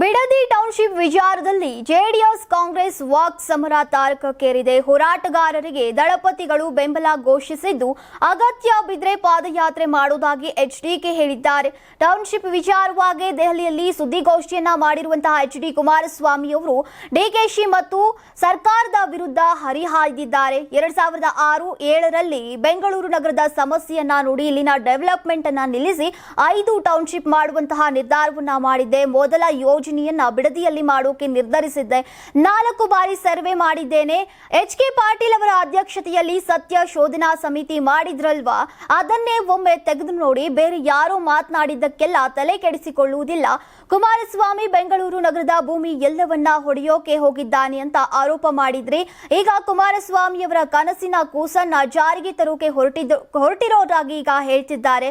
Bidadi township ವಿಚಾರದಲ್ಲಿ ಜೆಡಿಎಸ್ ಕಾಂಗ್ರೆಸ್ ವಾಕ್ ಸಮರ ತಾರಕಕ್ಕೇರಿದೆ. ಹೋರಾಟಗಾರರಿಗೆ ದಳಪತಿಗಳು ಬೆಂಬಲ ಘೋಷಿಸಿದ್ದು ಅಗತ್ಯ ಬಿದ್ರೆ ಪಾದಯಾತ್ರೆ ಮಾಡುವುದಾಗಿ ಎಚ್ಡಿಕೆ ಹೇಳಿದ್ದಾರೆ. ಟೌನ್ಶಿಪ್ ವಿಚಾರವಾಗಿ ದೆಹಲಿಯಲ್ಲಿ ಸುದ್ದಿಗೋಷ್ಠಿಯನ್ನ ಮಾಡಿರುವಂತಹ ಎಚ್ ಡಿ ಕುಮಾರಸ್ವಾಮಿ ಅವರು ಡಿಕೆಶಿ ಮತ್ತು ಸರ್ಕಾರದ ವಿರುದ್ಧ ಹರಿಹಾಯ್ದಿದ್ದಾರೆ. ಎರಡ್ ಸಾವಿರದ ಆರು ಏಳರಲ್ಲಿ ಬೆಂಗಳೂರು ನಗರದ ಸಮಸ್ಯೆಯನ್ನ ನೋಡಿ ಇಲ್ಲಿನ ಡೆವಲಪ್ಮೆಂಟ್ ಅನ್ನ ನಿಲ್ಲಿಸಿ ಐದು ಟೌನ್ಶಿಪ್ ಮಾಡುವಂತಹ ನಿರ್ಧಾರವನ್ನ ಮಾಡಿದ್ದೆ. ಮೊದಲ ಯೋಜನೆಯನ್ನ ಬಿಡದಿಯಲ್ಲಿ ಮಾಡೋಕೆ ನಿರ್ಧರಿಸಿದ್ದೆ. ನಾಲ್ಕು ಬಾರಿ ಸರ್ವೆ ಮಾಡಿದ್ದೇನೆ. ಎಚ್ ಕೆ ಪಾಟೀಲ್ ಅವರ ಅಧ್ಯಕ್ಷತೆಯಲ್ಲಿ ಸತ್ಯ ಶೋಧನಾ ಸಮಿತಿ ಮಾಡಿದ್ರಲ್ವಾ? ಅದನ್ನೇ ಒಮ್ಮೆ ತೆಗೆದು ನೋಡಿ ಬೇರೆ ಯಾರು ಮಾತನಾಡಿದ್ದಕ್ಕೆಲ್ಲ ತಲೆ ಕೆಡಿಸಿಕೊಳ್ಳುವುದಿಲ್ಲ. ಕುಮಾರಸ್ವಾಮಿ ಬೆಂಗಳೂರು ನಗರದ ಭೂಮಿ ಎಲ್ಲವನ್ನ ಹೊಡೆಯೋಕೆ ಹೋಗಿದ್ದಾನೆ ಅಂತ ಆರೋಪ ಮಾಡಿದ್ರಿ ಈಗ ಕುಮಾರಸ್ವಾಮಿ ಅವರ ಕನಸಿನ ಕೂಸನ್ನ ಜಾರಿಗೆ ತರೋಕೆ ಹೊರಟಿದ್ದು, ಹೊರಟಿರೋದಾಗಿ ಈಗ ಹೇಳ್ತಿದ್ದಾರೆ.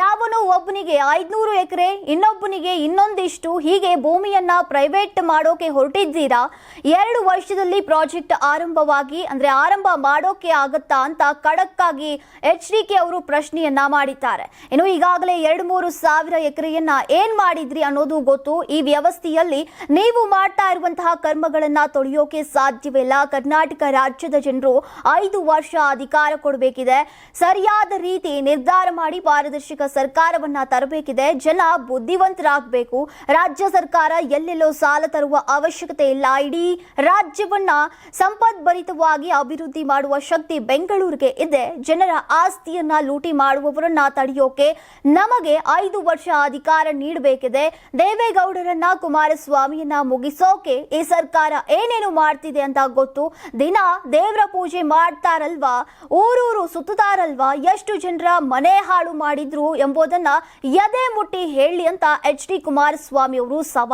ಯಾವನು ಒಬ್ಬನಿಗೆ ಐದ್ನೂರು ಎಕರೆ, ಇನ್ನೊಬ್ಬನಿಗೆ ಇನ್ನೊಂದಿಷ್ಟು, ಹೀಗೆ ಭೂಮಿಯನ್ನ ಪ್ರೈವೇಟ್ ಮಾಡೋಕೆ ಹೊರಟಿದ್ದೀರಾ? ಎರಡು ವರ್ಷದಲ್ಲಿ ಪ್ರಾಜೆಕ್ಟ್ ಆರಂಭವಾಗಿ, ಅಂದ್ರೆ ಆರಂಭ ಮಾಡೋಕೆ ಆಗತ್ತಾ ಅಂತ ಖಡಕ್ ಆಗಿ ಎಚ್ ಡಿ ಕೆ ಅವರು ಪ್ರಶ್ನೆಯನ್ನ ಮಾಡಿದ್ದಾರೆ. ಇನ್ನು ಈಗಾಗಲೇ ಎರಡು ಮೂರು ಸಾವಿರ ಎಕರೆಯನ್ನ ಏನ್ ಮಾಡಿದ್ರಿ ಅನ್ನೋದು ಗೊತ್ತು. ಈ ವ್ಯವಸ್ಥೆಯಲ್ಲಿ ನೀವು ಮಾಡ್ತಾ ಇರುವಂತಹ ಕರ್ಮಗಳನ್ನ ತೊಳೆಯೋಕೆ ಸಾಧ್ಯವಿಲ್ಲ. ಕರ್ನಾಟಕ ರಾಜ್ಯದ ಜನರು ಐದು ವರ್ಷ ಅಧಿಕಾರ ಕೊಡಬೇಕಿದೆ. ಸರಿಯಾದ ರೀತಿ ನಿರ್ಧಾರ ಮಾಡಿ ಪಾರದರ್ಶಕ ಸರ್ಕಾರವನ್ನ ತರಬೇಕಿದೆ. ಜನ ಬುದ್ಧಿವಂತರಾಗಬೇಕು. ರಾಜ್ಯ ಸರ್ಕಾರ ಎಲ್ಲೆಲ್ಲೋ ಸಾಲ ತರುವ ಅವಶ್ಯಕತೆ ಇಲ್ಲ. ಇಡೀ ರಾಜ್ಯವನ್ನ ಸಂಪದ್ಭರಿತವಾಗಿ ಅಭಿವೃದ್ಧಿ ಮಾಡುವ ಶಕ್ತಿ ಬೆಂಗಳೂರಿಗೆ ಇದೆ. ಜನರ ಆಸ್ತಿಯನ್ನ ಲೂಟಿ ಮಾಡುವವರನ್ನ ತಡೆಯೋಕೆ ನಮಗೆ ಐದು ವರ್ಷ ಅಧಿಕಾರ ನೀಡಬೇಕಿದೆ. ದೇವೇಗೌಡರನ್ನ ಕುಮಾರಸ್ವಾಮಿಯನ್ನ ಮುಗಿಸೋಕೆ ಈ ಸರ್ಕಾರ ಏನೇನು ಮಾಡ್ತಿದೆ ಅಂತ ಗೊತ್ತು? ದಿನ ದೇವರ ಪೂಜೆ ಮಾಡ್ತಾರಲ್ವಾ? ಊರೂರು ಸುತ್ತಾರಲ್ವಾ ಎಷ್ಟು ಜನರ ಮನೆ ಹಾಳು ಮಾಡಿದ್ರು ಎಂಬುದನ್ನ ಎದೆ ಮುಟ್ಟಿ ಹೇಳಿ ಅಂತ ಎಚ್ ಡಿ ಕುಮಾರಸ್ವಾಮಿ ಅವರು